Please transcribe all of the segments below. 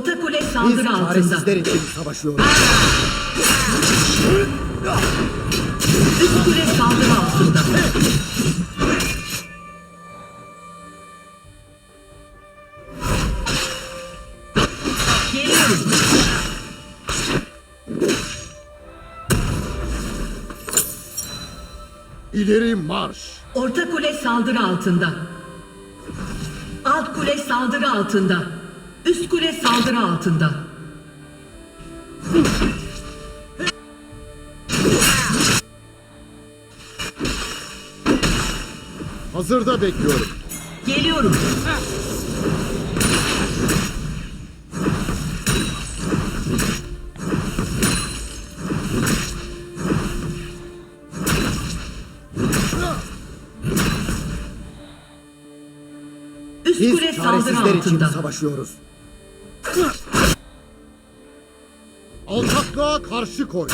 Orta kule Biz saldırı altında. çaresizler için savaşıyoruz. Üst kule saldırı altında. İleri marş. Orta kule saldırı altında. Alt kule saldırı altında. Üst kule saldırı altında. Hazırda bekliyorum. Geliyorum. Üst Biz kule saldırı çaresizler için altında. savaşıyoruz. Alçaklığa karşı koy.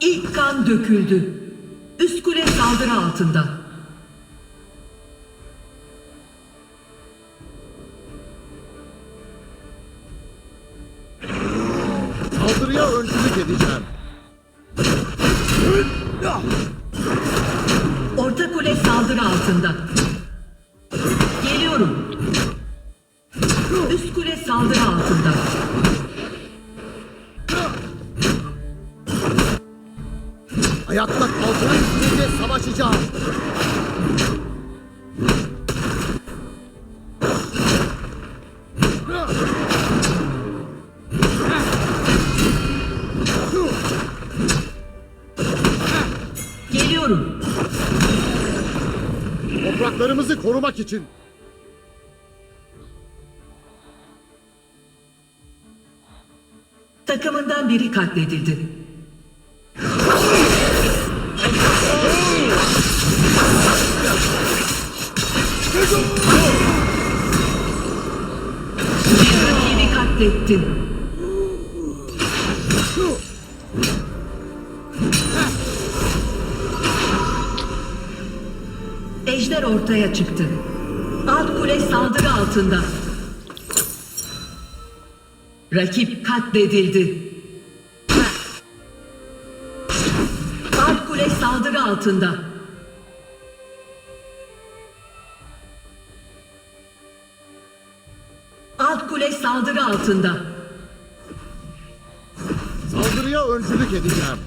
İlk kan döküldü. Üst kule saldırı altında. Saldırıya öncülük edeceğim. Orta kule saldırı altında. Korumak için. Takımından biri katledildi. Bir rakibi katlettin. Ortaya çıktı. Alt kule saldırı altında. Rakip katledildi. Alt kule saldırı altında. Alt kule saldırı altında. Saldırıya öncülük edeceğim.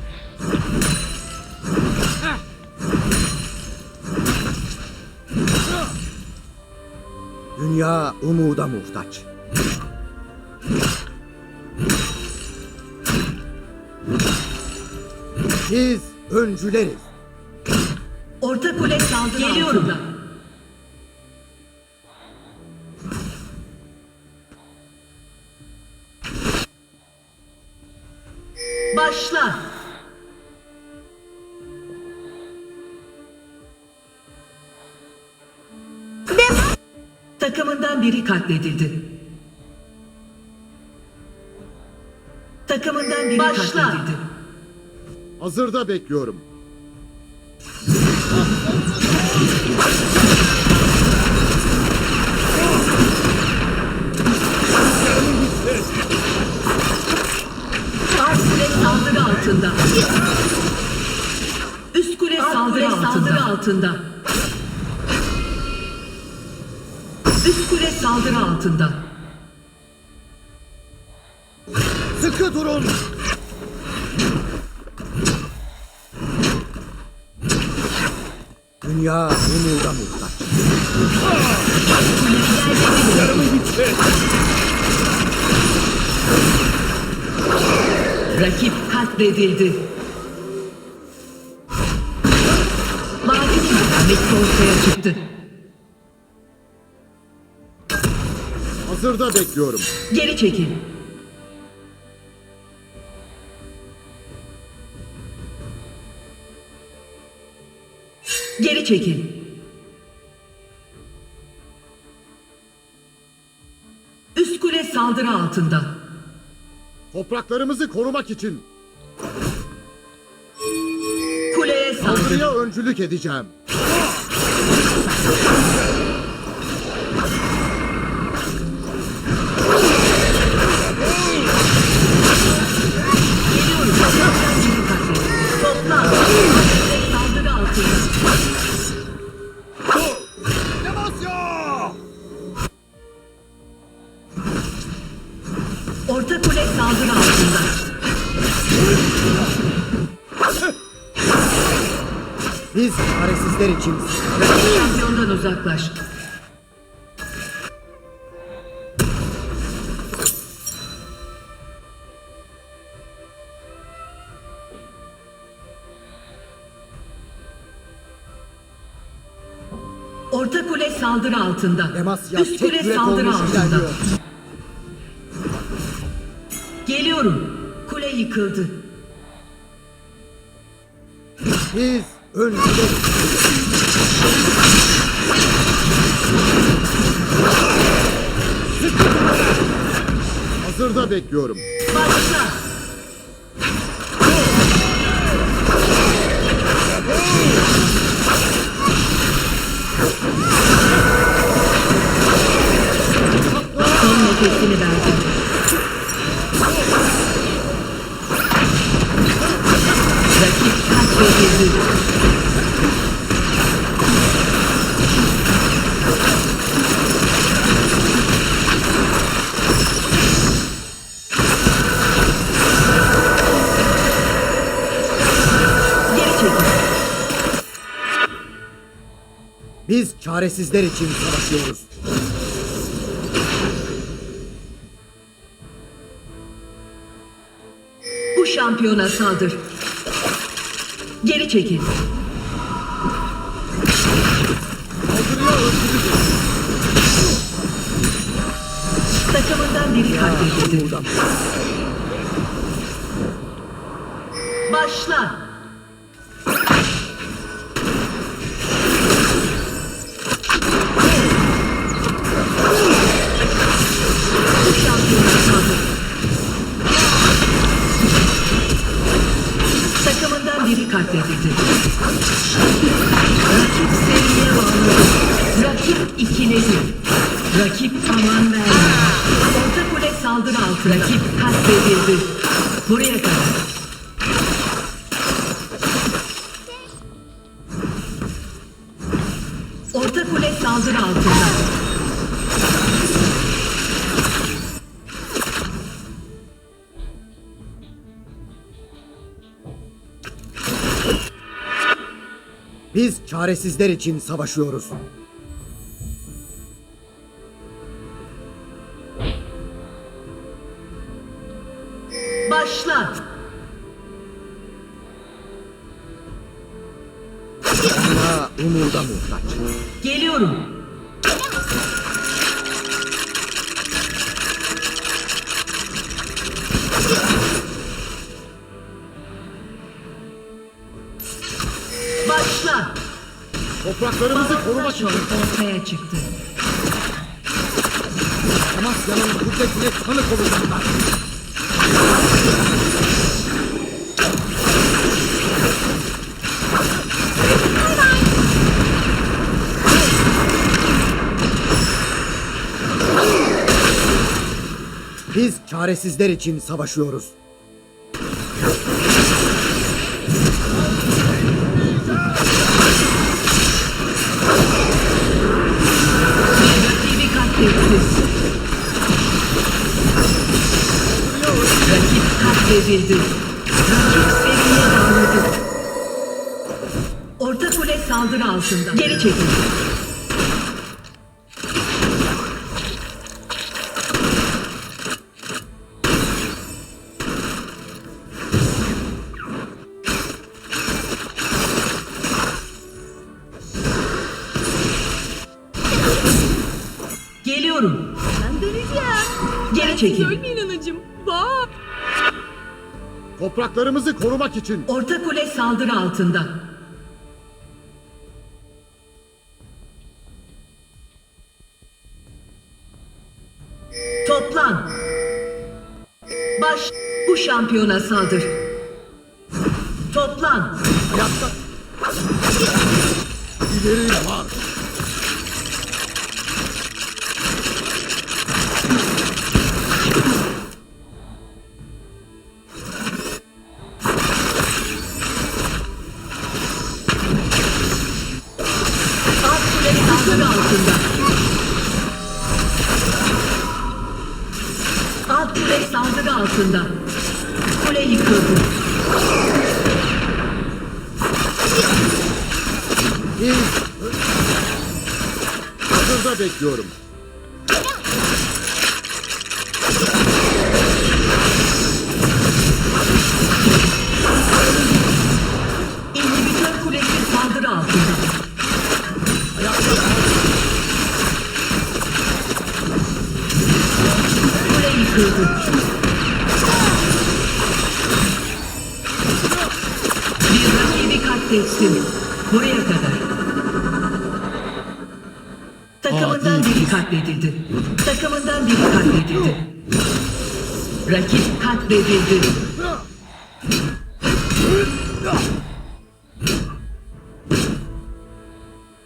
Dünya umuda muhtaç. Biz öncüleriz. Orta kule saldırı Geliyorum. altında. Biri katledildi. Takımından biri katledildi. Hazırda bekliyorum. Alt kule saldırı altında. Üst kule saldırı, altında. altında. Üst kule saldırı altında. Sıkı durun. Dünya umuda muhtaç. Rakip katledildi. Mavi keramet ortaya çıktı. Hazırda bekliyorum. Geri çekil. Geri çekil. Üst kule saldırı altında. Topraklarımızı korumak için Kuleye saldır. Saldırıya öncülük edeceğim. Biz çaresizler için Şampiyondan uzaklaş. Orta kule saldırı altında. Demasya Üst tek kule yürek saldırı olmuş altında. ilerliyor. Geliyorum. Kule yıkıldı. Biz öncüleriz. Hazırda bekliyorum. Başla. Son nefesini verdim. Çekil. Biz çaresizler için savaşıyoruz. Bu şampiyona saldır. Geri çekil. Takımından biri katledildi. Başla. Orta kule saldırı altında. Biz çaresizler için savaşıyoruz. Dünya umuda muhtaç. Geliyorum. Başla. Topraklarımızı korumak için ortaya çıktı. Demasya'nın kudretine tanık olacaklar. Biz çaresizler için savaşıyoruz. Rakip katledildi. Rakip seriye bağladı. Orta kule saldırı altında. Geri çekil. Geliyorum. Ben döneceğim. Geri çekil. Ölmeyin anacığım. Bak. Topraklarımızı korumak için Orta kule saldırı altında. Toplan. Baş bu şampiyona saldır. Toplan. Ayakta. İleri marş. Hazırda bekliyorum. İnhibitör kulesi saldırı altında. Ayakta. Kule yıkıldı. Bir rakibi katletsin. Buraya kadar. Takımından biri katledildi. Takımından biri katledildi. Rakip katledildi.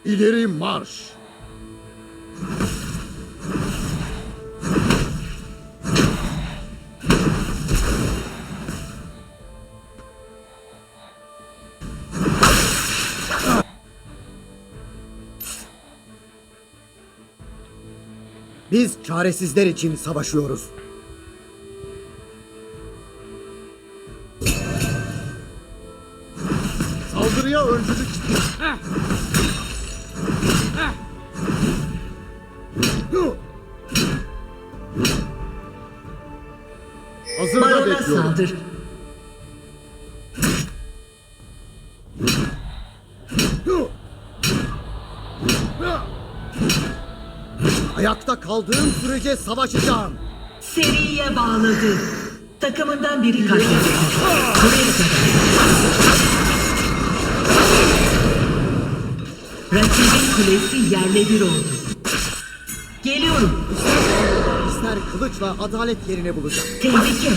İleri marş. Biz çaresizler için savaşıyoruz. Saldırıya öncülük. Hazırda Barona bekliyorum. saldır. Ayakta kaldığım sürece savaşacağım. Seriye bağladı. Takımından biri katledildi. Buraya kadar. Rakibin kulesi yerle bir oldu. Geliyorum. İster kılıçla adalet yerini bulacak. Tehlike.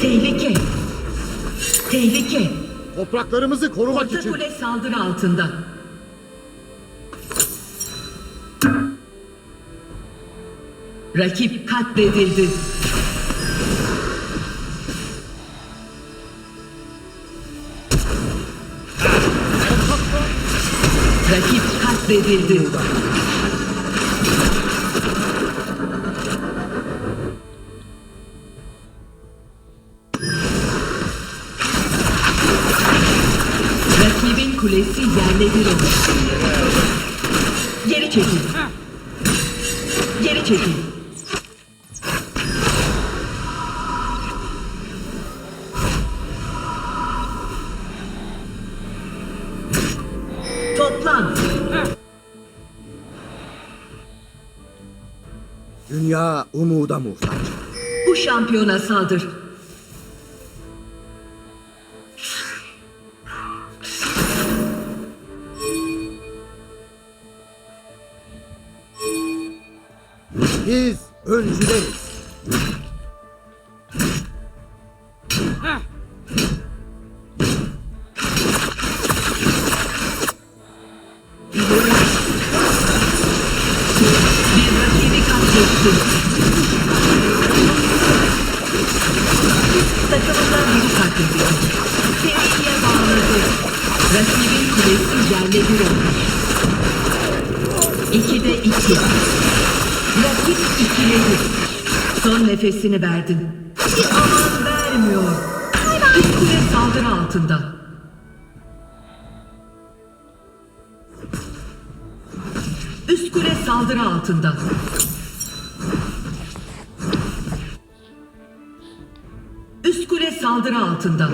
Tehlike. Tehlike. Topraklarımızı korumak Orta için kule saldırı altında. Rakip katledildi. Rakip katledildi. Rakibin kulesi yerle bir oldu. Geri çekil. Geri çekil. Toplan. dünya umuda muhtaç. Bu şampiyona saldır. Biz öncüleriz. Son nefesini verdin. Aman vermiyor. Üst kule saldırı altında. Üst kule saldırı altında. Üst kule saldırı altında.